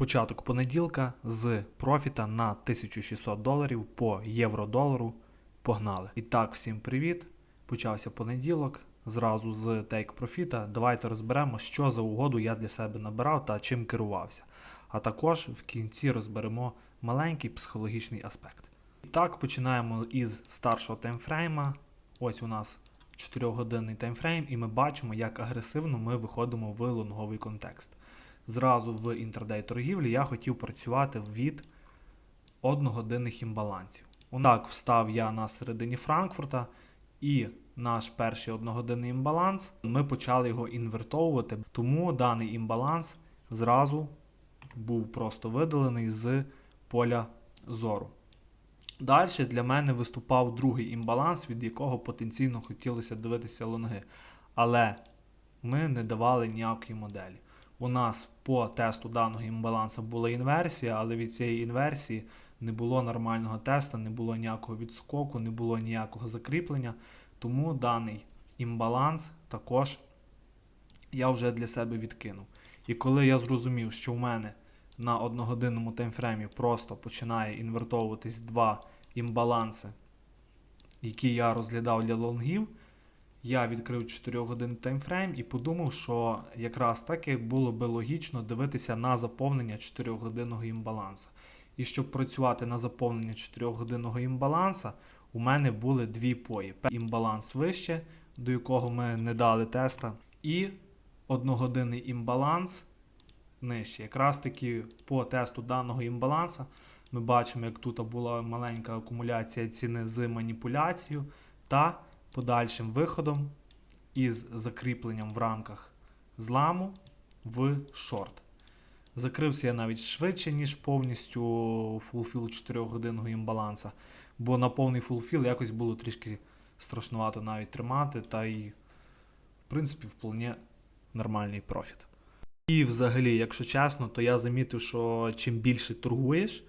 Початок понеділка з профіта на 1600 доларів по євро-долару. Погнали. І так, всім привіт. Почався понеділок. Зразу з Take Profit. Давайте розберемо, що за угоду я для себе набирав та чим керувався. А також в кінці розберемо маленький психологічний аспект. І так, починаємо із старшого таймфрейма. Ось у нас 4-годинний таймфрейм, і ми бачимо, як агресивно ми виходимо в лонговий контекст. Зразу в інтрадей торгівлі я хотів працювати від одногодинних імбалансів. Так, встав я на середині Франкфурта, і наш перший одногодинний імбаланс ми почали його інвертовувати, тому даний імбаланс зразу був просто видалений з поля зору. Далі для мене виступав другий імбаланс, від якого потенційно хотілося дивитися лонги. Але ми не давали ніякої моделі. У нас по тесту даного імбалансу була інверсія, але від цієї інверсії не було нормального тесту, не було ніякого відскоку, не було ніякого закріплення. Тому даний імбаланс також я вже для себе відкинув. І коли я зрозумів, що в мене на одногодинному таймфреймі просто починає інвертовуватись два імбаланси, які я розглядав для лонгів, я відкрив 4 годин таймфрейм і подумав, що якраз таки було би логічно дивитися на заповнення 4 годинного імбаланса. І щоб працювати на заповнення 4 годинного імбаланса, у мене були дві пої. Імбаланс вище, до якого ми не дали теста, і одногодинний імбаланс нижче. Якраз таки по тесту даного імбаланса ми бачимо, як тут була маленька акумуляція ціни з маніпуляцією та подальшим виходом із закріпленням в рамках зламу в шорт. Закрився я навіть швидше, ніж повністю фулфіл 4 годинного імбаланса, бо на повний фулфіл якось було трішки страшнувато навіть тримати, та й, в принципі, вполне нормальний профіт. І взагалі, якщо чесно, то я замітив, що чим більше торгуєш,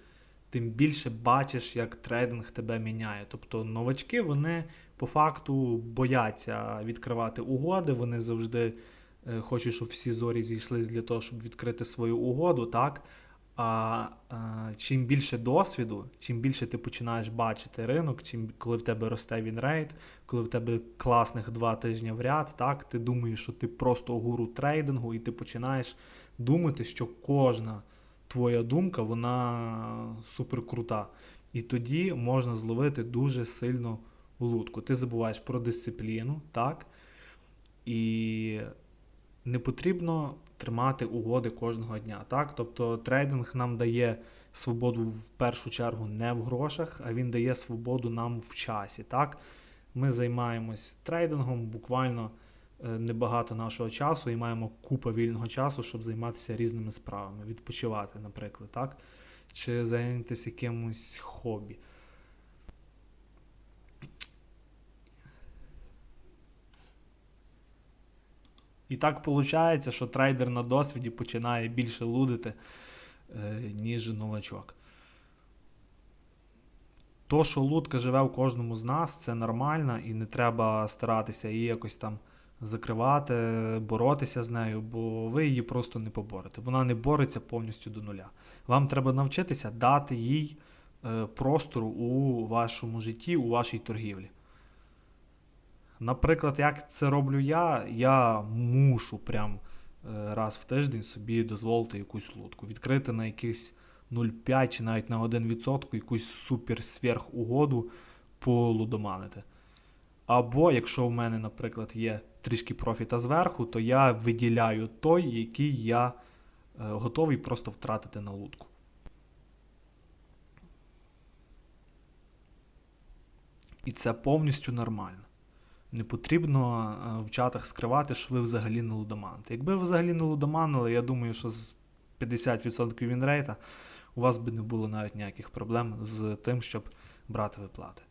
тим більше бачиш, як трейдинг тебе міняє. Тобто новачки вони по факту бояться відкривати угоди, вони завжди е, хочуть, щоб всі зорі зійшлись для того, щоб відкрити свою угоду, так? А е, чим більше досвіду, чим більше ти починаєш бачити ринок, чим коли в тебе росте вінрейт, коли в тебе класних два тижні в ряд, так, ти думаєш, що ти просто гуру трейдингу, і ти починаєш думати, що кожна твоя думка, вона супер крута. І тоді можна зловити дуже сильно лутку. Ти забуваєш про дисципліну, так? І не потрібно тримати угоди кожного дня. Так? Тобто трейдинг нам дає свободу в першу чергу не в грошах, а він дає свободу нам в часі. Так? Ми займаємось трейдингом буквально небагато нашого часу і маємо купу вільного часу, щоб займатися різними справами, відпочивати, наприклад, так? чи зайнятися якимось хобі. І так виходить, що трейдер на досвіді починає більше лудити, е, ніж новачок. То, що лудка живе в кожному з нас, це нормально, і не треба старатися її якось там закривати, боротися з нею, бо ви її просто не поборете. Вона не бореться повністю до нуля. Вам треба навчитися дати їй е, простору у вашому житті, у вашій торгівлі. Наприклад, як це роблю я, я мушу прям е, раз в тиждень собі дозволити якусь лутку. Відкрити на якийсь 0,5 чи навіть на 1% якусь супер сверхугоду полудоманити. Або якщо в мене, наприклад, є трішки профіта зверху, то я виділяю той, який я е, готовий просто втратити на лутку. І це повністю нормально. Не потрібно е, в чатах скривати, що ви взагалі не лудоманите. Якби ви взагалі не лудоманили, я думаю, що з 50% вінрейта у вас би не було навіть ніяких проблем з тим, щоб брати виплати.